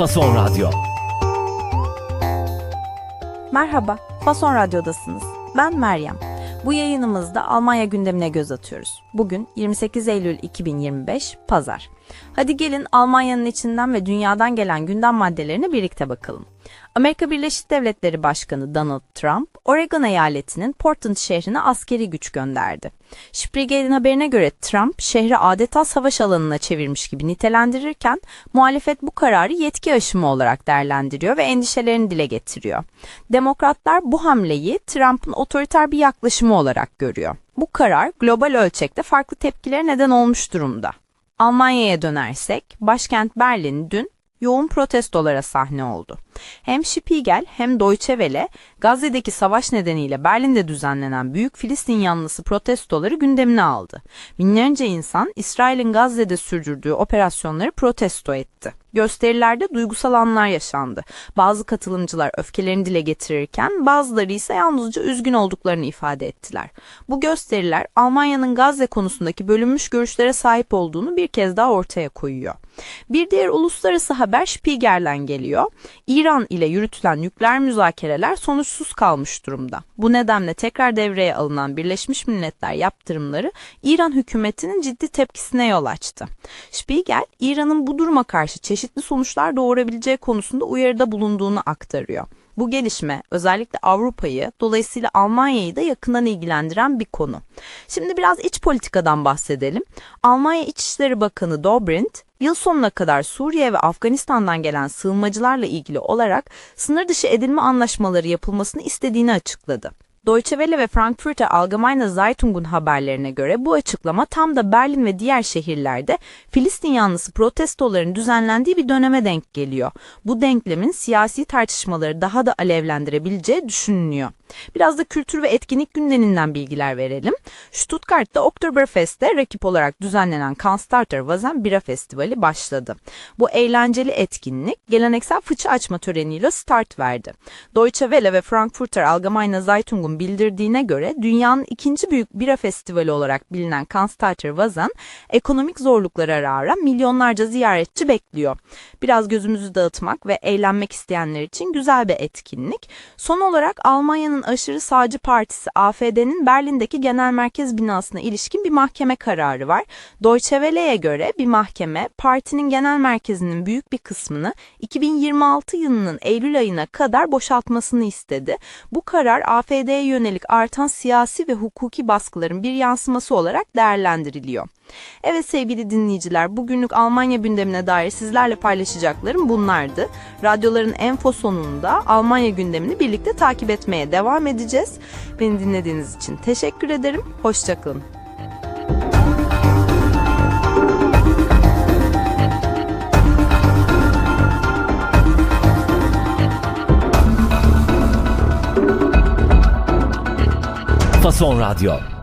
Fason Radyo. Merhaba, Fason Radyo'dasınız. Ben Meryem. Bu yayınımızda Almanya gündemine göz atıyoruz. Bugün 28 Eylül 2025, Pazar. Hadi gelin Almanya'nın içinden ve dünyadan gelen gündem maddelerine birlikte bakalım. Amerika Birleşik Devletleri Başkanı Donald Trump, Oregon eyaletinin Portland şehrine askeri güç gönderdi. Spiegel'in haberine göre Trump, şehri adeta savaş alanına çevirmiş gibi nitelendirirken, muhalefet bu kararı yetki aşımı olarak değerlendiriyor ve endişelerini dile getiriyor. Demokratlar bu hamleyi Trump'ın otoriter bir yaklaşımı olarak görüyor. Bu karar global ölçekte farklı tepkilere neden olmuş durumda. Almanya'ya dönersek, başkent Berlin dün yoğun protestolara sahne oldu. Hem Spiegel hem Deutsche Welle Gazze'deki savaş nedeniyle Berlin'de düzenlenen büyük Filistin yanlısı protestoları gündemine aldı. Binlerce insan İsrail'in Gazze'de sürdürdüğü operasyonları protesto etti. Gösterilerde duygusal anlar yaşandı. Bazı katılımcılar öfkelerini dile getirirken bazıları ise yalnızca üzgün olduklarını ifade ettiler. Bu gösteriler Almanya'nın Gazze konusundaki bölünmüş görüşlere sahip olduğunu bir kez daha ortaya koyuyor. Bir diğer uluslararası haber Spiegel'den geliyor. İran ile yürütülen nükleer müzakereler sonuçsuz kalmış durumda. Bu nedenle tekrar devreye alınan Birleşmiş Milletler yaptırımları İran hükümetinin ciddi tepkisine yol açtı. Spiegel, İran'ın bu duruma karşı çeşitli sonuçlar doğurabileceği konusunda uyarıda bulunduğunu aktarıyor. Bu gelişme özellikle Avrupa'yı dolayısıyla Almanya'yı da yakından ilgilendiren bir konu. Şimdi biraz iç politikadan bahsedelim. Almanya İçişleri Bakanı Dobrindt yıl sonuna kadar Suriye ve Afganistan'dan gelen sığınmacılarla ilgili olarak sınır dışı edilme anlaşmaları yapılmasını istediğini açıkladı. Deutsche Welle ve Frankfurter Allgemeine Zeitung'un haberlerine göre bu açıklama tam da Berlin ve diğer şehirlerde Filistin yanlısı protestoların düzenlendiği bir döneme denk geliyor. Bu denklemin siyasi tartışmaları daha da alevlendirebileceği düşünülüyor. Biraz da kültür ve etkinlik gündeminden bilgiler verelim. Stuttgart'ta Oktoberfest'te rakip olarak düzenlenen Kanstarter Vazen Bira Festivali başladı. Bu eğlenceli etkinlik geleneksel fıçı açma töreniyle start verdi. Deutsche Welle ve Frankfurter Allgemeine Zeitung'un bildirdiğine göre dünyanın ikinci büyük bira festivali olarak bilinen Kanstarter Vazen ekonomik zorluklara rağmen milyonlarca ziyaretçi bekliyor. Biraz gözümüzü dağıtmak ve eğlenmek isteyenler için güzel bir etkinlik. Son olarak Almanya'nın aşırı sağcı partisi AFD'nin Berlin'deki genel merkez binasına ilişkin bir mahkeme kararı var. Deutsche Welle'ye göre bir mahkeme partinin genel merkezinin büyük bir kısmını 2026 yılının Eylül ayına kadar boşaltmasını istedi. Bu karar AFD'ye yönelik artan siyasi ve hukuki baskıların bir yansıması olarak değerlendiriliyor. Evet sevgili dinleyiciler bugünlük Almanya gündemine dair sizlerle paylaşacaklarım bunlardı. Radyoların enfo sonunda Almanya gündemini birlikte takip etmeye devam edeceğiz. Beni dinlediğiniz için teşekkür ederim. Hoşçakalın. Fason Radyo.